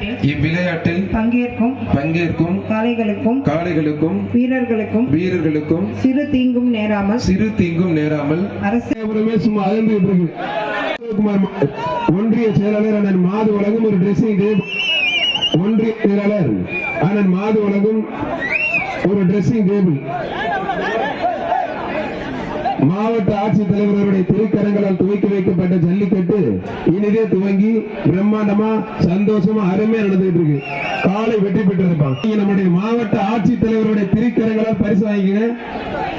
இவ்விளையாட்டில் இவ்விளையாட்டில் பங்கேற்கும் பங்கேற்கும் காளைகளுக்கும் காளைகளுக்கும் வீரர்களுக்கும் வீரர்களுக்கும் சிறு தீங்கும் நேராமல் சிறு தீங்கும் நேராமல் அரசு சும்மா ஒன்றிய செயலாளர் அண்ணன் மாது வழங்கும் ஒரு ட்ரெஸ்ஸிங் டேபிள் ஒன்றிய செயலாளர் அண்ணன் மாது வழங்கும் ஒரு ட்ரெஸ்ஸிங் டேபிள் மாவட்ட ஆட்சித்தலைவர் இனிதே துவங்கி பிரம்மாண்டமா சந்தோஷமா அருமையா நடந்துட்டு இருக்கு காலை வெற்றி பெற்றிருப்பான் நீங்க நம்முடைய மாவட்ட ஆட்சித்தலைவருடைய திருக்கரங்களால் பரிசு வாங்கிக்கங்க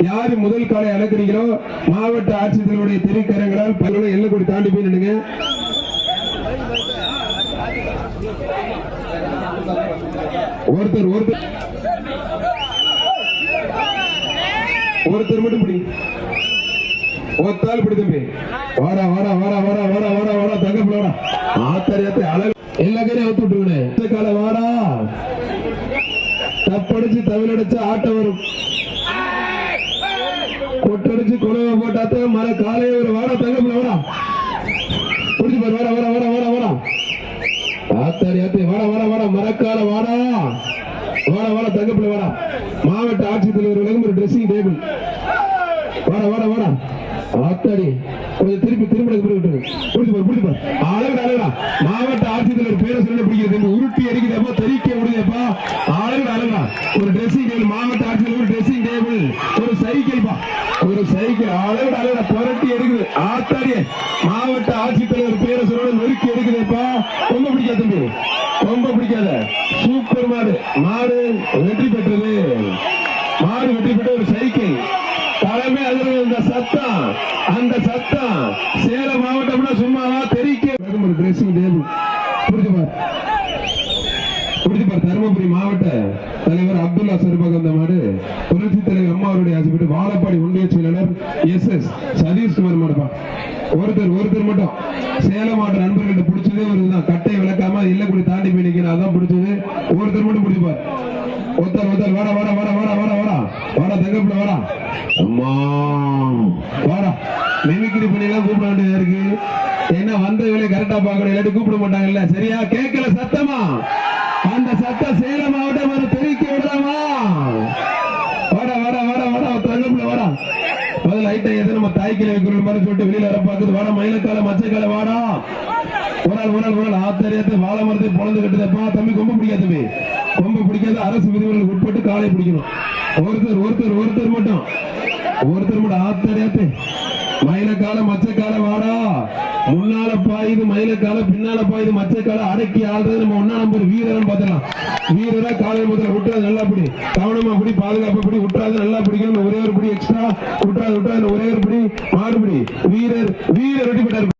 யாரு முதல் காலை அழைக்கிறீங்களோ மாவட்ட ஆட்சித்தலைவருடைய திருக்கரங்களால் பல்வேறு எல்லைக்கூடி தாண்டி போய் நின்னுங்க ஒருத்தர் ஒருத்தர். ஒருத்தர் மட்டும் பிடி ஒத்தால் பிடி தம்பி வாடா வாடா வாடா வாடா வாடா வாடா வாடா தங்க வாடா ஆத்தரியத்தை அழகு எல்லா கரையும் அவுத்து விட்டுருவேன் கால வாடா தப்படிச்சு தவிலடிச்சு ஆட்டம் வரும் கொட்டடிச்சு குழவை போட்டாத்த மர காலையே ஒரு வாடா தங்க வாடா பிடிச்சு பாரு வாடா வாடா வாடா வாடா வாடா ஆத்தாடி வாடா வாடா வாடா மரக்கால வாடா வாடா வாடா தங்கப்பிள்ளை வாடா மாவட்ட ஆட்சித்தலைவர் விலகும் ஒரு ட்ரெஸ்ஸிங் டேபிள் வாடா வாடா வாடா ஆத்தாடி கொஞ்சம் திருப்பி திரும்ப விட்டுரு. பிடிச்சு பாரு பிடிச்சு பாரு. அழகுடா அழகுடா மாவட்ட ஆட்சித்தலைவர் பேரை சொல்ல பிடிக்கிறது இந்த உருட்டி அடிக்கிறப்பா தெரிக்க முடியப்பா அழகுடா அழகுடா ஒரு ட்ரெஸ்ஸிங் டேபிள் மாவட்ட ஆட்சித்தலைவர் ட்ரெஸ்ஸிங் டேபிள் ஒரு சைக்கிள் பா. ஒரு சைக்கிள் அழகுடா அழகுடா புரட்டி எடுக்குது ஆத்தாடி மாவட்ட ஆட்சித்தலைவர் பேரை சொல்ல நொறுக்கி எடுக்குதுப்பா ரொம்ப பிடிக்காது தம்பி. ரொம்ப பிடிக்காத. சூப்பர் மாடு. மாடு வெற்றி பெற்றது மாடு வெற்றி பெற்ற ஒரு சைக்கிள் தலைமை அதில் அந்த சத்தம் சேலம் மாவட்டம்னா சும்மாவா? தெரிக்க. டேபிள் புரிஞ்சு பார். தருமபுரி மாவட்ட தலைவர் அப்துல்லா சருபாக் மாடு. புரட்சி தலைவர் அம்மா அவருடைய ஆசைப்பட்டு வாழப்பாடி ஒன்றிய செயலாளர் எஸ் எஸ் சதீஷ்குமார் மாடுப்பா ஒருத்தர் ஒருத்தர் மட்டும். சேலம் மாவட்ட நண்பர்கள்ட்ட பிடிச்சதே ஒரு இதுதான். கட்டை விளக்காம இல்ல கூட தாண்டி போய் நிக்கணும் அதான் பிடிச்சது. ஒருத்தர் மட்டும் பிடிப்பார் ஒருத்தர் ஒருத்தர் வாடா வாடா வாடா வாடா வாடா வாடா. வாடா தங்கப்பிள்ள வாடா. அம்மா. வாடா. மிமிக்ரி பண்ணிலாம் கூப்பிட வேண்டியதா இருக்கு. என்ன வந்த வேலையை கரெக்டா பார்க்கணும். இல்லாட்டி கூப்பிட மாட்டாங்கல்ல. சரியா? கேட்கல சத்தமா? அந்த சத்தம் சேலம் மாவட்டம் ஒரு தெரிவிக்க விடலாமா? வாடா வாடா வாடா வாடா. தங்கப்பிள்ள வாடா. முதல்ல லைட்டை எது நம்ம தாய்க்கில வைக்கிறோம் மாதிரி சொல்லிட்டு வெளியில வர பார்க்குது வாடா மயிலக்கால மச்சக்கால வாடா. ஒரு நாள் ஒரு நாள் ஒரு நாள் ஆத்தரியத்தை வாழை மரத்தை பொழந்து கட்டுதப்பா தம்பி கொம்பு பிடிக்காது தம்பி. கொம்ப பிடிக்காது. அரசு விதிமுறைகளுக்கு உட்பட்டு காலை பிடிக்கணும். ஒருத்தர் ஒருத்தர் ஒருத்தர் மட்டும். ஒருத்தர் மட்டும் ஆத்தரியத்தை மயிலக்கால மச்சக்கால வாடா. முன்னால பாயுது மயிலக்கால பின்னால பாயுது மச்சக்கால. அடக்கி ஆள்றது நம்ம ஒன்னா நம்பர் வீரர்னு பாத்துக்கலாம் வீரரா காலையில் முதல்ல விட்டுறது நல்லா பிடி. கவனமா பிடி பாதுகாப்பு பிடி. விட்டுறாது நல்லா பிடிக்கணும் ஒரே ஒரு பிடி எக்ஸ்ட்ரா விட்டுறாது விட்டுறாது ஒரே ஒரு பிடி. மாறுபடி வீரர் வீரர் வெட்டி போட்டாரு